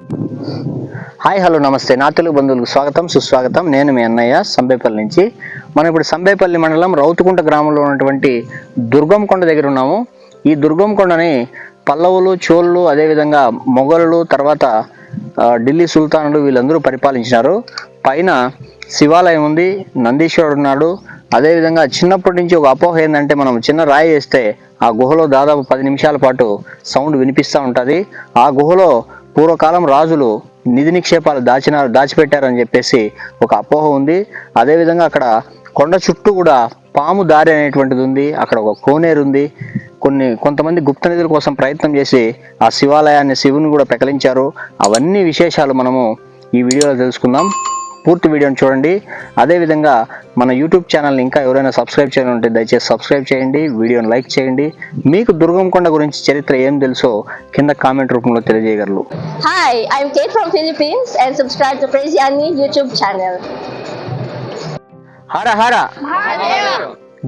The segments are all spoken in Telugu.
హాయ్ హలో నమస్తే. నా తెలుగు బంధువులకు స్వాగతం సుస్వాగతం. నేను మీ అన్నయ్య సంబేపల్లి నుంచి. మనం ఇప్పుడు సంబేపల్లి మండలం రౌతుకుంట గ్రామంలో ఉన్నటువంటి దుర్గం కొండ దగ్గర ఉన్నాము. ఈ దుర్గం కొండని పల్లవులు చోళ్ళు అదేవిధంగా మొఘలులు తర్వాత ఢిల్లీ సుల్తానులు వీళ్ళందరూ పరిపాలించినారు. పైన శివాలయం ఉంది నందీశ్వరుడు ఉన్నాడు. అదేవిధంగా చిన్నప్పటి నుంచి ఒక అపోహ ఏంటంటే మనం చిన్న రాయి వేస్తే ఆ గుహలో దాదాపు పది నిమిషాల పాటు సౌండ్ వినిపిస్తూ ఉంటుంది. ఆ గుహలో పూర్వకాలం రాజులు నిధి నిక్షేపాలు దాచిన దాచిపెట్టారని చెప్పేసి ఒక అపోహ ఉంది. అదేవిధంగా అక్కడ కొండ చుట్టూ కూడా పాము దారి అనేటువంటిది ఉంది. అక్కడ ఒక కోనేరు ఉంది. కొన్ని కొంతమంది గుప్త నిధుల కోసం ప్రయత్నం చేసి ఆ శివాలయాన్ని శివుని కూడా పెకలించారు. అవన్నీ విశేషాలు మనము ఈ వీడియోలో తెలుసుకుందాం. పూర్తి వీడియోని చూడండి. అదేవిధంగా మన యూట్యూబ్ ఛానల్ని ఇంకా ఎవరైనా సబ్స్క్రైబ్ చేయడం ఉంటే దయచేసి సబ్స్క్రైబ్ చేయండి వీడియోని లైక్ చేయండి. మీకు దుర్గం కొండ గురించి చరిత్ర ఏం తెలుసో కింద కామెంట్ రూపంలో తెలియజేయగలరు. From Philippines and subscribe to Praise Yani YouTube channel. హర హర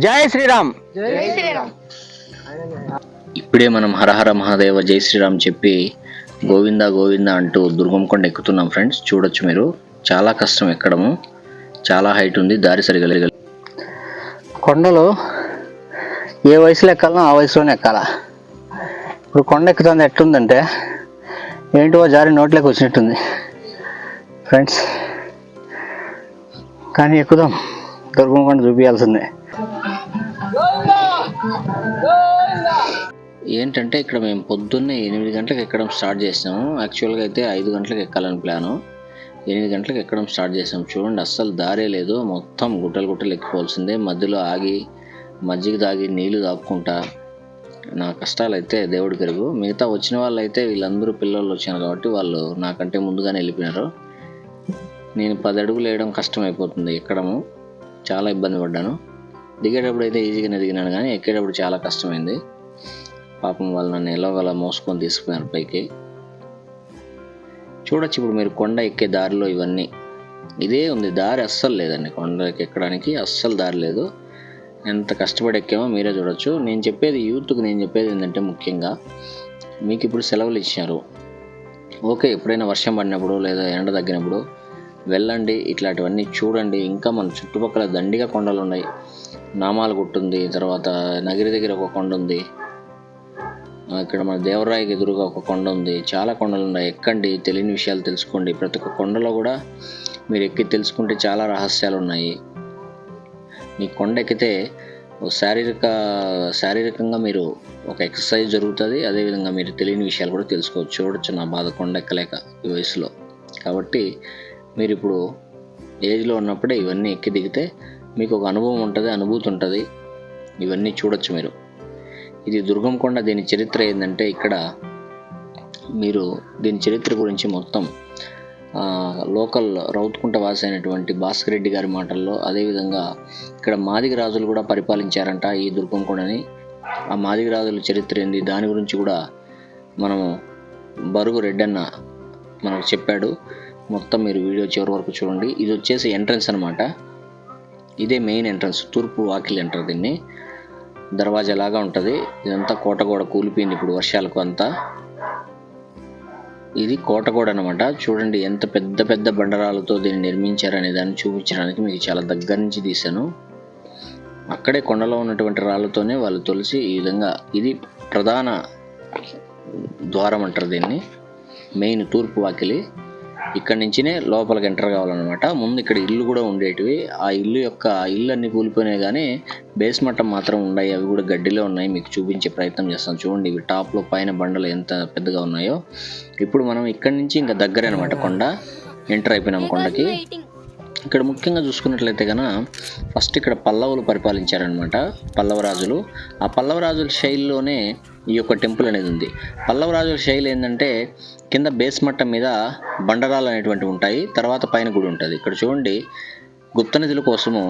జై శ్రీరామ్ ఇప్పుడే మనం హరహర మహాదేవ జై శ్రీరామ్ చెప్పి గోవింద గోవింద అంటూ దుర్గం కొండ ఎక్కుతున్నాం ఫ్రెండ్స్ చూడొచ్చు మీరు. చాలా కష్టం ఎక్కడము. చాలా హైట్ ఉంది దారి సరిగా కొండలు ఏ వయసులో ఎక్కాలనో ఆ వయసులోనే ఎక్కాలా. ఇప్పుడు కొండ ఎక్కుతుంది ఎట్లుందంటే ఏంటో జారి నోట్లోకి వచ్చినట్టుంది. ఫ్రెండ్స్ కానీ ఎక్కుదాం. దుర్గం కొండ చూపించాల్సిందే ఏంటంటే ఇక్కడ మేము పొద్దున్నే ఎనిమిది గంటలకు ఎక్కడం స్టార్ట్ చేసాము యాక్చువల్గా అయితే ఐదు గంటలకు ఎక్కాలని ప్లాను. ఎనిమిది గంటలకు ఎక్కడం స్టార్ట్ చేసాం చూడండి అస్సలు దారే లేదు. మొత్తం గుట్టలు గుట్టలు ఎక్కిపోవాల్సిందే. మధ్యలో ఆగి మజ్జిగ తాగి నీళ్ళు తాపుకుంటా నా కష్టాలు అయితే దేవుడి పెరుగు. మిగతా వచ్చిన వాళ్ళు అయితే వీళ్ళందరూ పిల్లలు వచ్చారు కాబట్టి వాళ్ళు నాకంటే ముందుగానే వెళ్ళిపోయినారు. నేను పది అడుగులు వేయడం కష్టం అయిపోతుంది ఎక్కడము? చాలా ఇబ్బంది పడ్డాను. దిగేటప్పుడు అయితే ఈజీగానే దిగినాను కానీ ఎక్కేటప్పుడు చాలా కష్టమైంది. పాపం వాళ్ళు నన్ను ఎలాగోలా మోసుకొని తీసుకున్నారు పైకి. చూడొచ్చు. ఇప్పుడు మీరు కొండ ఎక్కే దారిలో ఇవన్నీ. ఇదే ఉంది దారి అస్సలు లేదండి. కొండకి ఎక్కడానికి అస్సలు దారి లేదు. ఎంత కష్టపడి ఎక్కామో మీరే చూడొచ్చు. నేను చెప్పేది యూత్కి నేను చెప్పేది ఏంటంటే ముఖ్యంగా మీకు ఇప్పుడు సెలవులు ఇచ్చారు. ఓకే ఎప్పుడైనా వర్షం పడినప్పుడు లేదా ఎండ తగ్గినప్పుడు వెళ్ళండి ఇట్లాంటివన్నీ చూడండి. ఇంకా మన చుట్టుపక్కల దండిగా కొండలు ఉన్నాయి. నామాల గుట్టుంది తర్వాత నగిరి దగ్గర ఒక కొండ ఉంది. ఇక్కడ మన దేవరాయకి ఎదురుగా ఒక కొండ ఉంది. చాలా కొండలు ఉన్నాయి. ఎక్కండి తెలియని విషయాలు తెలుసుకోండి. ప్రతి ఒక్క కొండలో కూడా మీరు ఎక్కి తెలుసుకుంటే చాలా రహస్యాలు ఉన్నాయి. మీ కొండ ఎక్కితే శారీరక శారీరకంగా మీరు ఒక ఎక్సర్సైజ్ జరుగుతుంది. అదేవిధంగా మీరు తెలియని విషయాలు కూడా తెలుసుకోవచ్చు. చూడొచ్చు నా బాధ కొండ ఎక్కలేక ఈ వయసులో. కాబట్టి మీరు ఇప్పుడు ఏజ్లో ఉన్నప్పుడే ఇవన్నీ ఎక్కి దిగితే మీకు ఒక అనుభవం ఉంటుంది అనుభూతి ఉంటుంది. ఇవన్నీ చూడొచ్చు మీరు. ఇది దుర్గం కొండ దీని చరిత్ర ఏంటంటే ఇక్కడ మీరు దీని చరిత్ర గురించి మొత్తం లోకల్ రౌతుకుంట వాసి అయినటువంటి భాస్కర్ రెడ్డి గారి మాటల్లో అదేవిధంగా ఇక్కడ మాదిగ రాజులు కూడా పరిపాలించారంట ఈ దుర్గం కొండని. ఆ మాదిగ రాజుల చరిత్ర ఏంది? దాని గురించి కూడా మనము బరుగు రెడ్డన్న మనకు చెప్పాడు. మొత్తం మీరు వీడియో చివరి వరకు చూడండి. ఇది వచ్చేసి ఎంట్రన్స్ అనమాట ఇదే మెయిన్ ఎంట్రన్స్ తూర్పు వాకిల్ ఎంటర్ దీన్ని. దర్వాజా లాగా ఉంటుంది. ఇదంతా కోటగోడ కూలిపోయింది ఇప్పుడు వర్షాలకు అంతా. ఇది కోటగోడ అనమాట చూడండి ఎంత పెద్ద పెద్ద బండరాలతో దీన్ని నిర్మించారనే దాన్ని చూపించడానికి మీకు చాలా దగ్గర నుంచి తీశాను. అక్కడే కొండలో ఉన్నటువంటి రాళ్ళతోనే వాళ్ళు తొలిసి ఈ విధంగా ఇది ప్రధాన ద్వారం అంటారు దీన్ని. మెయిన్ తూర్పు వాకిలి. ఇక్కడ నుంచినే లోపలికి ఎంటర్ కావాలన్నమాట. ముందు ఇక్కడ ఇల్లు కూడా ఉండేటివి. ఆ ఇల్లు యొక్క ఇల్లు అన్ని కూలిపోయినాయి కానీ బేస్ మట్టం మాత్రం ఉన్నాయి. అవి కూడా గడ్డిలో ఉన్నాయి. మీకు చూపించే ప్రయత్నం చేస్తాను చూడండి ఇవి టాప్లో పైన బండలు ఎంత పెద్దగా ఉన్నాయో. ఇప్పుడు మనం ఇక్కడి నుంచి ఇంకా దగ్గర అనమాట కొండ. ఎంటర్ అయిపోయినాం కొండకి. ఇక్కడ ముఖ్యంగా చూసుకున్నట్లయితే కనుక ఫస్ట్ ఇక్కడ పల్లవులు పరిపాలించారనమాట పల్లవరాజులు. ఆ పల్లవరాజుల శైలిలోనే ఈ యొక్క టెంపుల్ అనేది ఉంది. పల్లవరాజుల శైలి ఏంటంటే కింద బేస్ మట్టం మీద బండరాలు అనేటువంటివి ఉంటాయి తర్వాత పైన గుడి ఉంటుంది. ఇక్కడ చూడండి గుప్త నిధుల కోసము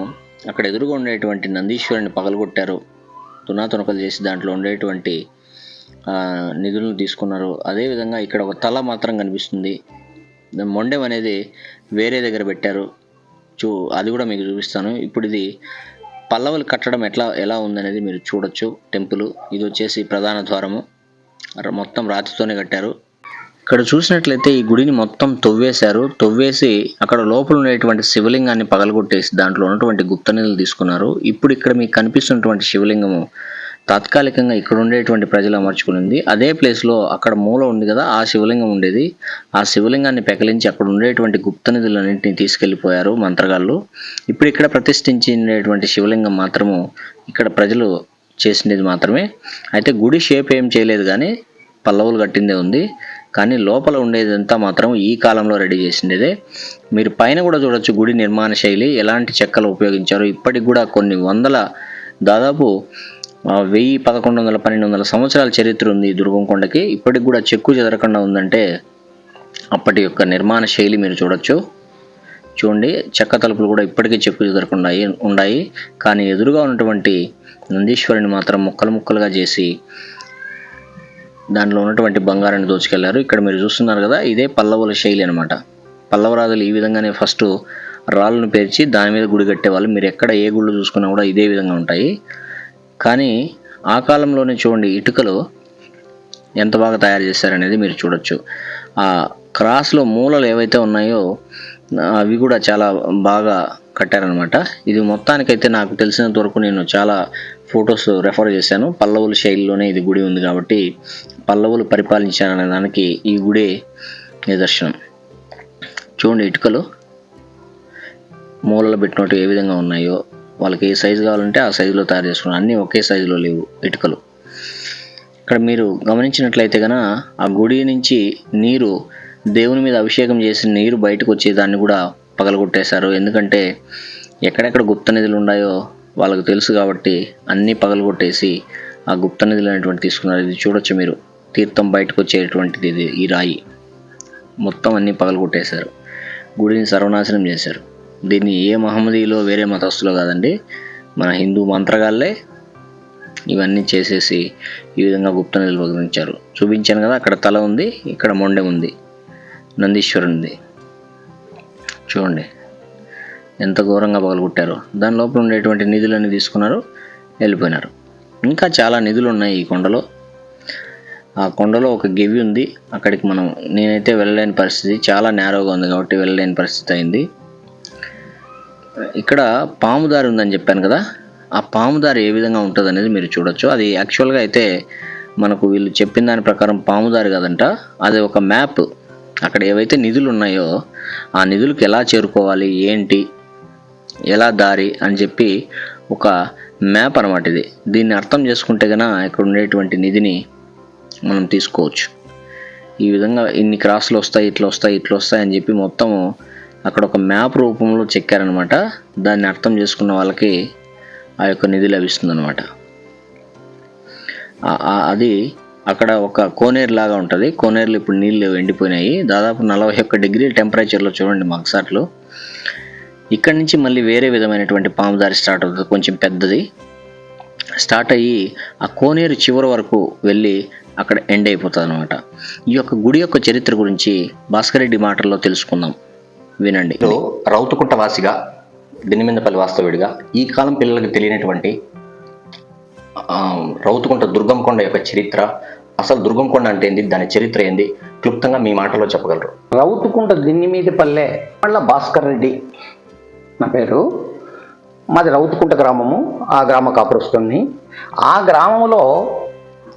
అక్కడ ఎదురుగా ఉండేటువంటి నందీశ్వరుని పగలగొట్టారు. తునాతునకలు చేసి దాంట్లో ఉండేటువంటి నిధులను తీసుకున్నారు. అదేవిధంగా ఇక్కడ ఒక తల మాత్రం కనిపిస్తుంది. మొండెం అనేది వేరే దగ్గర పెట్టారు. చూ అది కూడా మీకు చూపిస్తాను. ఇప్పుడు ఇది పల్లవులు కట్టడం ఎట్లా ఎలా ఉందనేది మీరు చూడొచ్చు. టెంపుల్ ఇది వచ్చేసి ప్రధాన ద్వారము. మొత్తం రాతితోనే కట్టారు. ఇక్కడ చూసినట్లయితే ఈ గుడిని మొత్తం తొవ్వేశారు. తొవ్వేసి అక్కడ లోపల ఉండేటువంటి శివలింగాన్ని పగలగొట్టేసి దాంట్లో ఉన్నటువంటి గుప్త నిధులు తీసుకున్నారు. ఇప్పుడు ఇక్కడ మీకు కనిపిస్తున్నటువంటి శివలింగము తాత్కాలికంగా ఇక్కడ ఉండేటువంటి ప్రజలు అమర్చుకునింది అదే ప్లేస్లో అక్కడ మూల ఉంది కదా ఆ శివలింగం ఉండేది. ఆ శివలింగాన్ని పెకలించి అక్కడ ఉండేటువంటి గుప్త నిధులన్నింటినీ తీసుకెళ్ళిపోయారు మంత్రగాళ్ళు. ఇప్పుడు ఇక్కడ ప్రతిష్ఠించినటువంటి శివలింగం మాత్రము ఇక్కడ ప్రజలు చేసినది మాత్రమే. అయితే గుడి షేప్ ఏం చేయలేదు కానీ పల్లవులు కట్టిందే ఉంది. కానీ లోపల ఉండేదంతా మాత్రం ఈ కాలంలో రెడీ చేసిండేదే. మీరు పైన కూడా చూడొచ్చు గుడి నిర్మాణ శైలి ఎలాంటి చెక్కలు ఉపయోగించారు. ఇప్పటికి కూడా కొన్ని వందల దాదాపు వెయ్యి పదకొండు వందల పన్నెండు వందల సంవత్సరాల చరిత్ర ఉంది దుర్గం కొండకి. ఇప్పటికి కూడా చెక్కు చెదరకుండా ఉందంటే అప్పటి యొక్క నిర్మాణ శైలి మీరు చూడొచ్చు. చూడండి చెక్క తలుపులు కూడా ఇప్పటికీ చెక్కు చెదరకుండా ఉన్నాయి కానీ ఎదురుగా ఉన్నటువంటి నందీశ్వరుని మాత్రం ముక్కలు ముక్కలుగా చేసి దాంట్లో ఉన్నటువంటి బంగారాన్ని దోచుకెళ్ళారు. ఇక్కడ మీరు చూస్తున్నారు కదా ఇదే పల్లవుల శైలి అనమాట పల్లవరాజులు ఈ విధంగానే ఫస్ట్ రాళ్ళను పేర్చి దాని మీద గుడి కట్టేవాళ్ళు. మీరు ఎక్కడ ఏ గుళ్ళు చూసుకున్నా కూడా ఇదే విధంగా ఉంటాయి. కానీ ఆ కాలంలోనే చూడండి ఇటుకలు ఎంత బాగా తయారు చేశారనేది మీరు చూడొచ్చు. ఆ క్రాస్లో మూలలు ఏవైతే ఉన్నాయో అవి కూడా చాలా బాగా కట్టారనమాట ఇది మొత్తానికైతే నాకు తెలిసినంత వరకు నేను చాలా ఫొటోస్ రెఫర్ చేశాను. పల్లవుల శైలిలోనే ఇది గుడి ఉంది కాబట్టి పల్లవులు పరిపాలించారనే దానికి ఈ గుడే నిదర్శనం. చూడండి ఇటుకలు. మూలలు పెట్టినట్టు ఏ విధంగా ఉన్నాయో వాళ్ళకి ఏ సైజు కావాలంటే ఆ సైజులో తయారు చేసుకున్నారు. అన్నీ ఒకే సైజులో లేవు ఇటుకలు. ఇక్కడ మీరు గమనించినట్లయితే కనుక ఆ గుడి నుంచి నీరు దేవుని మీద అభిషేకం చేసిన నీరు బయటకు వచ్చే దాన్ని కూడా పగలగొట్టేశారు. ఎందుకంటే ఎక్కడెక్కడ గుప్త నిధులు ఉన్నాయో వాళ్ళకు తెలుసు కాబట్టి అన్నీ పగలగొట్టేసి ఆ గుప్త నిధులు అనేటువంటి తీసుకున్నారు. ఇది చూడొచ్చు మీరు. తీర్థం బయటకు వచ్చేటువంటిది ఇది ఈ రాయి. మొత్తం అన్నీ పగలగొట్టేశారు. గుడిని సర్వనాశనం చేశారు. దీన్ని ఏ మహమ్మదీలో వేరే మతస్థులో కాదండి. మన హిందూ మంత్రగాళ్ళే ఇవన్నీ చేసేసి ఈ విధంగా గుప్త నిధులు పగిలించారు చూపించాను కదా అక్కడ తల ఉంది ఇక్కడ మొండె ఉంది నందీశ్వరునిది. చూడండి ఎంత ఘోరంగా పగలగొట్టారు. దాని లోపల ఉండేటువంటి నిధులన్నీ తీసుకున్నారు వెళ్ళిపోయినారు. ఇంకా చాలా నిధులు ఉన్నాయి ఈ కొండలో. ఆ కొండలో ఒక గెవి ఉంది. అక్కడికి మనం నేనైతే వెళ్ళలేని పరిస్థితి. చాలా నేరోగా ఉంది కాబట్టి వెళ్ళలేని పరిస్థితి అయింది. ఇక్కడ పాముదారి ఉందని చెప్పాను కదా ఆ పాముదారి ఏ విధంగా ఉంటుంది అనేది మీరు చూడొచ్చు. అది యాక్చువల్గా అయితే మనకు వీళ్ళు చెప్పిన దాని ప్రకారం పాముదారి కదంట. కాదంట అది ఒక మ్యాప్. అక్కడ ఏవైతే నిధులు ఉన్నాయో ఆ నిధులకు ఎలా చేరుకోవాలి ఏంటి ఎలా దారి అని చెప్పి ఒక మ్యాప్ అనమాట ఇది. దీన్ని అర్థం చేసుకుంటే కనుక ఇక్కడ ఉండేటువంటి నిధిని మనం తీసుకోవచ్చు. ఈ విధంగా ఇన్ని క్రాస్లు వస్తాయి ఇట్లా వస్తాయి ఇట్లా వస్తాయి అని చెప్పి మొత్తము అక్కడ ఒక మ్యాప్ రూపంలో చెక్కారనమాట. దాన్ని అర్థం చేసుకున్న వాళ్ళకి ఆ యొక్క నిధి లభిస్తుంది అనమాట అది అక్కడ ఒక కోనేరు లాగా ఉంటుంది. కోనేరులో ఇప్పుడు నీళ్ళు ఎండిపోయినాయి. దాదాపు నలభై ఒక్క డిగ్రీ టెంపరేచర్లో చూడండి మగసాట్లు ఇక్కడి నుంచి మళ్ళీ వేరే విధమైనటువంటి పాము దారి స్టార్ట్ అవుతుంది. కొంచెం పెద్దది. స్టార్ట్ అయ్యి ఆ కోనేరు చివరి వరకు వెళ్ళి అక్కడ ఎండ్ అయిపోతుంది అనమాట ఈ యొక్క గుడి యొక్క చరిత్ర గురించి భాస్కర్ రెడ్డి మాటల్లో తెలుసుకుందాం. వినండి. రౌతుకుంట వాసిగా దినిమిందపల్లి వాస్తవుడిగా ఈ కాలం పిల్లలకు తెలియనటువంటి ఆ, రౌతుకుంట దుర్గం కొండ యొక్క చరిత్ర అసలు దుర్గం కొండ అంటే ఏంది దాని చరిత్ర ఏంది క్లుప్తంగా మీ మాటలో చెప్పగలరు. రౌతుకుంట దిన్ని మీద పల్లె మళ్ళా భాస్కర్ రెడ్డి నా పేరు. మాది రౌతుకుంట గ్రామము ఆ గ్రామ కాపురస్తుని ఆ గ్రామంలో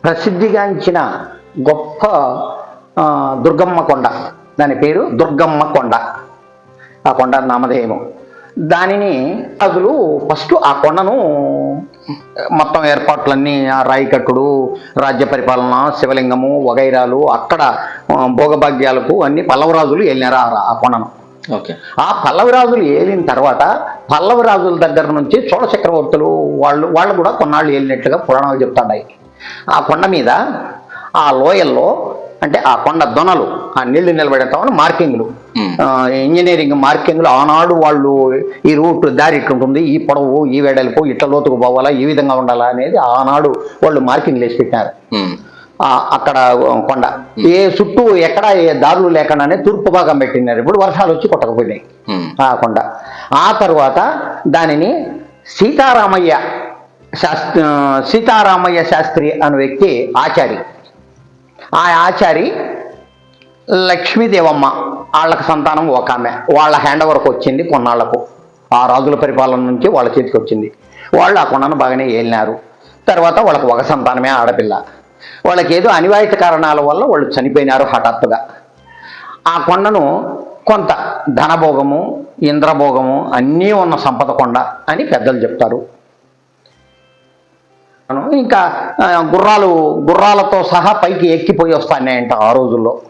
ప్రసిద్ధిగాంచిన గొప్ప ఆ, దుర్గమ్మ కొండ దాని పేరు దుర్గమ్మ కొండ. ఆ కొండ నామధేయము. దానిని అసలు ఫస్ట్ ఆ కొండను మొత్తం ఏర్పాట్లన్నీ ఆ రాయి కట్టుడు రాజ్య పరిపాలన శివలింగము వగైరాలు అక్కడ భోగభాగ్యాలకు అన్ని పల్లవరాజులు వెళ్ళినారు ఆ కొండను. ఓకే. ఆ పల్లవిరాజులు ఏలిన తర్వాత పల్లవిరాజుల దగ్గర నుంచి చోళ చక్రవర్తులు వాళ్ళు వాళ్ళు కూడా కొన్నాళ్ళు ఏలినట్లుగా పురాణాలు చెప్తున్నాయి ఆ కొండ మీద ఆ లోయల్లో అంటే ఆ కొండ దొనలు ఆ నీళ్ళు నిలబెడతామని మార్కింగ్లు. ఇంజనీరింగ్ మార్కింగ్లు ఆనాడు వాళ్ళు ఈ రూట్ దారి ఇట్లుంటుంది ఈ పొడవు ఈ వెడల్పు ఇట్ల లోతుకు పోవాలా ఈ విధంగా ఉండాలా అనేది ఆనాడు వాళ్ళు మార్కింగ్లు వేసి పెట్టినారు అక్కడ కొండ. ఏ చుట్టూ ఎక్కడ ఏ దారులు లేకుండానే తూర్పు భాగం పెట్టినారు. ఇప్పుడు వర్షాలు వచ్చి కొట్టకపోయినాయి. ఆ కొండ. ఆ తర్వాత దానిని సీతారామయ్య శాస్త్రి సీతారామయ్య శాస్త్రి అనే వ్యక్తి ఆచారి. ఆ ఆచారి లక్ష్మీదేవమ్మ వాళ్ళకి సంతానం ఒక ఆమె. వాళ్ళ హ్యాండ్ ఓవర్కి వచ్చింది కొన్నాళ్ళకు. ఆ రాజుల పరిపాలన నుంచి వాళ్ళ చేతికి వచ్చింది. వాళ్ళు ఆ కొండను బాగానే ఏలినారు. తర్వాత వాళ్ళకి ఒక సంతానమే ఆడపిల్ల. వాళ్ళకి ఏదో అనివార్య కారణాల వల్ల వాళ్ళు చనిపోయినారు హఠాత్తుగా. ఆ కొండను కొంత ధనభోగము ఇంద్రభోగము అన్నీ ఉన్న సంపద కొండ అని పెద్దలు చెప్తారు. ఇంకా గుర్రాలు గుర్రాలతో సహా పైకి ఎక్కిపోయి వస్తాయంట ఆ రోజుల్లో.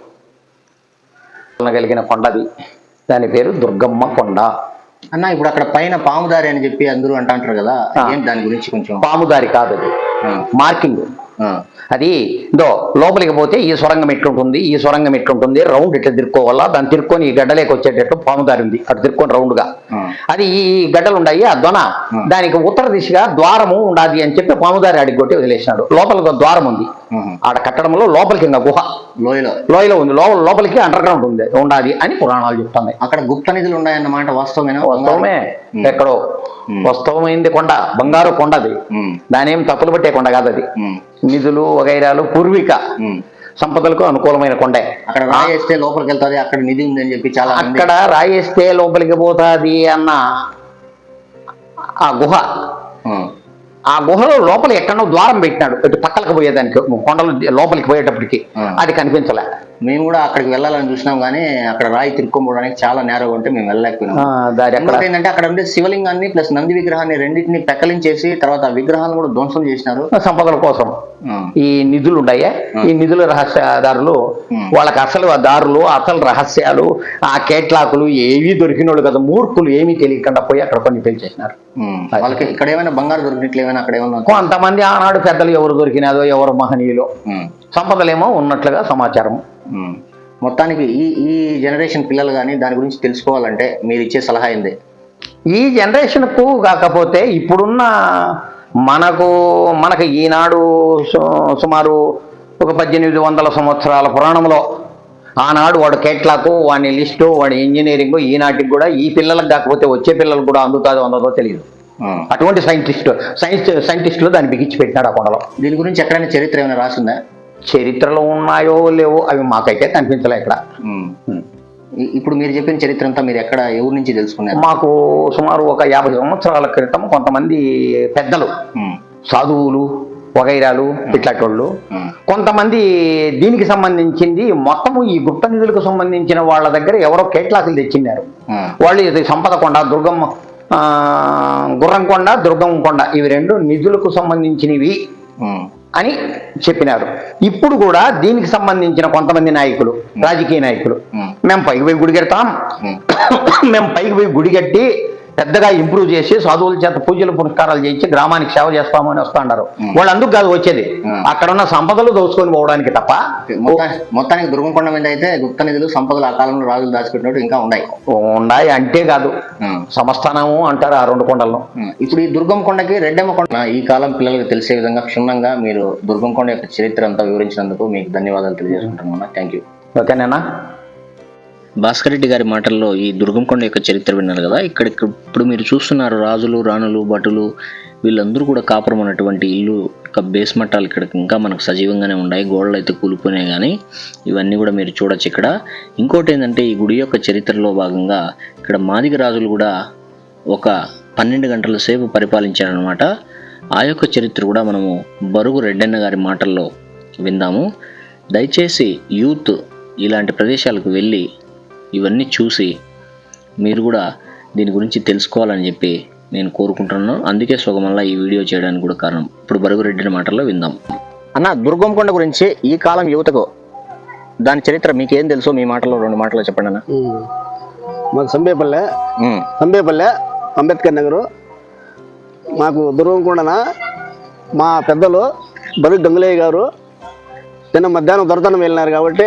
కలిగిన కొండది. దాని పేరు దుర్గమ్మ కొండ. అన్న ఇప్పుడు అక్కడ పైన పాముదారి అని చెప్పి అందరూ అంటాంటారు కదా దాని గురించి కొంచెం? పాముదారి కాదు అది. మార్కింగ్. అది దో లోపలికి పోతే ఈ సొరంగం ఎట్లుంటుంది ఈ సొరంగం ఎట్లుంటుంది రౌండ్ ఇట్లా తిరుక్కోవాలా దాన్ని తిరుక్కొని ఈ గడ్డలేకి వచ్చేటట్టు పాముదారి ఉంది అటు తిరుక్కొని రౌండ్గా. అది ఈ గడ్డలు ఉన్నాయి ఆ దొన. దానికి ఉత్తర దిశగా ద్వారము ఉండాది అని చెప్పి పాముదారి అడిగి కొట్టి వదిలేసినాడు లోపలికి ద్వారం ఉంది. ఆడ కట్టడంలో లోపలికి ఇంకా గుహ. లోయలో. లోయలో ఉంది. లోపల లోపలికి అండర్ గ్రౌండ్ ఉంది. ఉండాది అని పురాణాలు చెప్తున్నాయి అక్కడ గుప్త నిధులు ఉన్నాయన్నమాట వాస్తవమేనా? వాస్తవమే. ఎక్కడో. వాస్తవమైంది కొండ. బంగారు కొండ అది ఉమ్, దాని ఏం తప్పులు పట్టే కొండ కాదు అది. నిధులు వగైరాలు పూర్వీక. సంపదలకు అనుకూలమైన కొండే. అక్కడ రాయేస్తే లోపలికి వెళ్తాది అక్కడ నిధి ఉంది అని చెప్పి చాలా అక్కడ రాయేస్తే లోపలికి పోతాది అన్న ఆ గుహ. ఆ, గుహలో లోపల ఎక్కడో ద్వారం పెట్టినాడు. ఇటు పక్కలకు పోయేదానికి కొండలు లోపలికి పోయేటప్పటికి. అది కనిపించలే. మేము కూడా అక్కడికి వెళ్ళాలని చూసినాం కానీ అక్కడ రాయి తిరుక్కోవడానికి చాలా నేరగా ఉంటే మేము వెళ్ళలేకపోయినాం. అక్కడ. ఇంకోటి ఏంటంటే అక్కడ ఉండే శివలింగాన్ని ప్లస్ నంది విగ్రహాన్ని రెండింటిని పెక్కలించేసి తర్వాత ఆ విగ్రహాలను కూడా ధ్వంసం చేసినారు. సంపదల కోసం ఈ నిధులు ఉన్నాయే ఈ నిధుల రహస్యదారులు. వాళ్ళకి అసలు ఆ దారులు అసలు రహస్యాలు ఆ కేట్లాకులు ఏవి దొరికినోళ్ళు కదా మూర్ఖులు ఏమీ తెలియకుండా పోయి అక్కడ కొన్ని పెంచేసినారు ఉమ్. వాళ్ళకి ఇక్కడ ఏమైనా బంగారు దొరికినట్లు ఏమైనా అక్కడ ఏమైనా కొంతమంది ఆనాడు పెద్దలు ఎవరు దొరికినాదో ఎవరు మహనీయులు సంపదలేమో ఉన్నట్లుగా సమాచారం. మొత్తానికి ఈ ఈ జనరేషన్ పిల్లలు కానీ దాని గురించి తెలుసుకోవాలంటే మీరు ఇచ్చే సలహా ఏంది? ఈ జనరేషన్కు కాకపోతే ఇప్పుడున్న మనకు మనకు ఈనాడు సు- సుమారు ఒక పద్దెనిమిది వందల సంవత్సరాల పురాణంలో ఆనాడు వాడు కేట్లాకు వాడి లిస్టు వాడి ఇంజనీరింగ్ ఈనాటికి కూడా ఈ పిల్లలకు కాకపోతే వచ్చే పిల్లలకు కూడా అందుతుందో అందదో తెలియదు. అటువంటి సైంటిస్ట్ సైన్స్ సైంటిస్టులు దాన్ని బిగించి పెట్టినాడు ఆ కొండలో. దీని గురించి ఎక్కడైనా చరిత్ర ఏమైనా రాసిందా? చరిత్రలో ఉన్నాయో లేవో అవి మాకైతే కనిపించలే ఇక్కడ. ఇప్పుడు మీరు చెప్పిన చరిత్ర అంతా మీరు ఎక్కడ ఎవరి నుంచి తెలుసుకున్నారు? మాకు సుమారు ఒక యాభై సంవత్సరాల క్రితం కొంతమంది పెద్దలు సాధువులు వగైరాలు ఇట్లాంటి ఉమ్, కొంతమంది దీనికి సంబంధించింది మొత్తము ఈ గుప్త నిధులకు సంబంధించిన వాళ్ళ దగ్గర ఎవరో కేట్లాకులు తెచ్చినారు ఉమ్, వాళ్ళు ఇది సంపద కొండ దుర్గమ్మ ఆ, గుర్రం కొండ దుర్గమ్మ కొండ ఇవి రెండు నిధులకు సంబంధించినవి. అని చెప్పినారు. ఇప్పుడు కూడా దీనికి సంబంధించిన కొంతమంది నాయకులు రాజకీయ నాయకులు మేము. పైకి పోయి గుడి కడతాం మేము పైకి పోయి గుడి కట్టి పెద్దగా ఇంప్రూవ్ చేసి సాధువుల చేత పూజలు పురస్కారాలు చేయించి గ్రామానికి సేవ చేస్తాము అని వస్తున్నారు వాళ్ళు అందుకు కాదు వచ్చేది. అక్కడ ఉన్న సంపదలు దోచుకొని పోవడానికి తప్ప మొత్తా- మొత్తానికి దుర్గంకొండ మీద అయితే గుప్త నిధులు సంపదలు ఆ కాలంలో రాజులు దాచిపెట్టినట్టు ఇంకా ఉన్నాయి. ఉన్నాయి అంటే కాదు. సమస్థానము అంటారు ఆ రెండు కొండలను. ఇప్పుడు ఈ దుర్గం కొండకి రెడ్డమ్మ కొండ ఈ కాలం పిల్లలకు తెలిసే విధంగా క్షుణ్ణంగా మీరు దుర్గం కొండ యొక్క చరిత్ర అంతా వివరించినందుకు మీకు ధన్యవాదాలు తెలియజేసుకుంటున్నాను థ్యాంక్ యూ ఓకేనేనా భాస్కర్ రెడ్డి గారి మాటల్లో ఈ దుర్గంకొండ యొక్క చరిత్ర విన్నారు కదా. ఇక్కడ ఇప్పుడు మీరు చూస్తున్నారు రాజులు రాణులు భటులు వీళ్ళందరూ కూడా కాపురం అన్నటువంటి ఇల్లు యొక్క బేస్ మట్టాలు ఇక్కడ ఇంకా మనకు సజీవంగానే ఉన్నాయి. గోడలు అయితే కూలిపోయినాయి కానీ ఇవన్నీ కూడా మీరు చూడొచ్చు ఇక్కడ. ఇంకోటి ఏంటంటే ఈ గుడి యొక్క చరిత్రలో భాగంగా ఇక్కడ మాదిగ రాజులు కూడా ఒక పన్నెండు గంటల సేపు పరిపాలించారనమాట ఆ యొక్క చరిత్ర కూడా మనము బరుగు రెడ్డన్న గారి మాటల్లో విందాము. దయచేసి యూత్ ఇలాంటి ప్రదేశాలకు వెళ్ళి ఇవన్నీ చూసి మీరు కూడా దీని గురించి తెలుసుకోవాలని చెప్పి నేను కోరుకుంటున్నాను. అందుకే సుగమల్లా ఈ వీడియో చేయడానికి కూడా కారణం. ఇప్పుడు బరుగు రెడ్డి మాటల్లో విందాం. అన్న దుర్గంకొండ గురించి ఈ కాలం యువతకు దాని చరిత్ర మీకేం తెలుసో? మీ మాటలో రెండు మాటలు చెప్పండి అన్న. మాకు సంబేపల్లె సంబేపల్లె అంబేద్కర్ నగరు. మాకు దుర్గంకొండన మా పెద్దలు బరు గంగులయ్య గారు నిన్న మధ్యాహ్నం దొరతనం వెళ్ళినారు కాబట్టి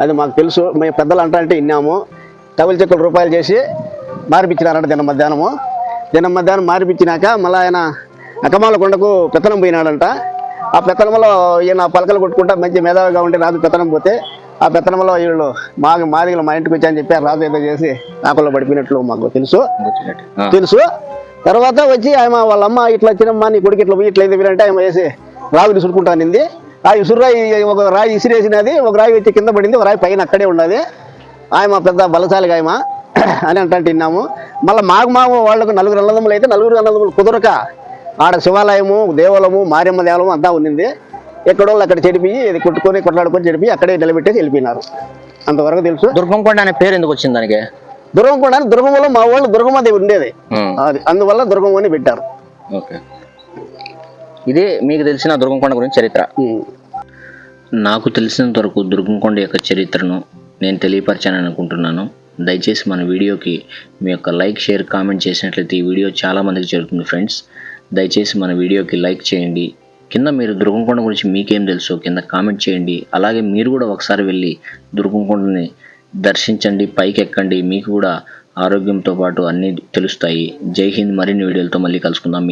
అది మాకు తెలుసు. మేము పెద్దలు అంటా అంటే విన్నాము టవల్ చెక్కులు రూపాయలు చేసి మారిపించినారంట నిన్న మధ్యాహ్నము. నిన్న మధ్యాహ్నం మారిపించినాక మళ్ళీ ఆయన అకమాల కొండకు పెత్తనం పోయినాడంట. ఆ పెత్తనంలో ఈయన పలకలు కొట్టుకుంటా మంచి మేధావిగా ఉండి రాజు పెత్తనం పోతే ఆ పెత్తనంలో వీళ్ళు మా మాదిగలు మా ఇంటికి వచ్చాయని చెప్పి రాజు ఏదో చేసి ఆకుల్లో పడిపోయినట్లు మాకు తెలుసు. తెలుసు. తర్వాత వచ్చి ఆమె వాళ్ళ అమ్మ ఇట్లా వచ్చినమ్మా నీ కొడుకు ఇట్లా పోయి ఇట్లా అయింది వీరంటే ఆమె వేసి రాజుని సుడుకుంటానింది ఆ ఇసురాయి ఒక రాయి ఇసిరేసినది ఒక రాయి వచ్చి కింద పడింది ఒక రాయి పైన అక్కడే ఉన్నది. ఆయమ పెద్ద బలశాలిగా ఆయమ అని అంటే విన్నాము. మళ్ళీ మాకు మాకు వాళ్ళకు నలుగురు అన్నదమ్ములు అయితే నలుగురు అన్నదమ్ములు కుదరక ఆడ శివాలయము దేవాలయము మారియమ్మ దేవాలయం అంతా ఉన్నింది. ఎక్కడోళ్ళు అక్కడ చెడిపోయి ఇది కొట్టుకొని కొట్లాడుకొని చెడిపోయి అక్కడే నిలబెట్టేసి వెళ్ళిపోయినారు. అంతవరకు తెలుసు. దుర్గంకొండ అనే పేరు ఎందుకు వచ్చింది దానికి? దుర్గం కూడా దుర్గంలో మా వాళ్ళు దుర్గమ్మదేవి ఉండేది. అది అందువల్ల దుర్గం అని పెట్టారు. ఇదే మీకు తెలిసిన దుర్గంకొండ గురించి చరిత్ర. నాకు తెలిసినంత వరకు దుర్గంకొండ యొక్క చరిత్రను నేను తెలియపరచాను అనుకుంటున్నాను. దయచేసి మన వీడియోకి మీ యొక్క లైక్ షేర్ కామెంట్ చేసినట్లయితే ఈ వీడియో చాలా మందికి చేరుతుంది ఫ్రెండ్స్. దయచేసి మన వీడియోకి లైక్ చేయండి. కింద మీరు దుర్గంకొండ గురించి మీకేం తెలుసో కింద కామెంట్ చేయండి. అలాగే మీరు కూడా ఒకసారి వెళ్ళి దుర్గంకొండని దర్శించండి పైకి ఎక్కండి మీకు కూడా ఆరోగ్యంతో పాటు అన్నీ తెలుస్తాయి. జై హింద్. మరిన్ని వీడియోలతో మళ్ళీ కలుసుకుందాం.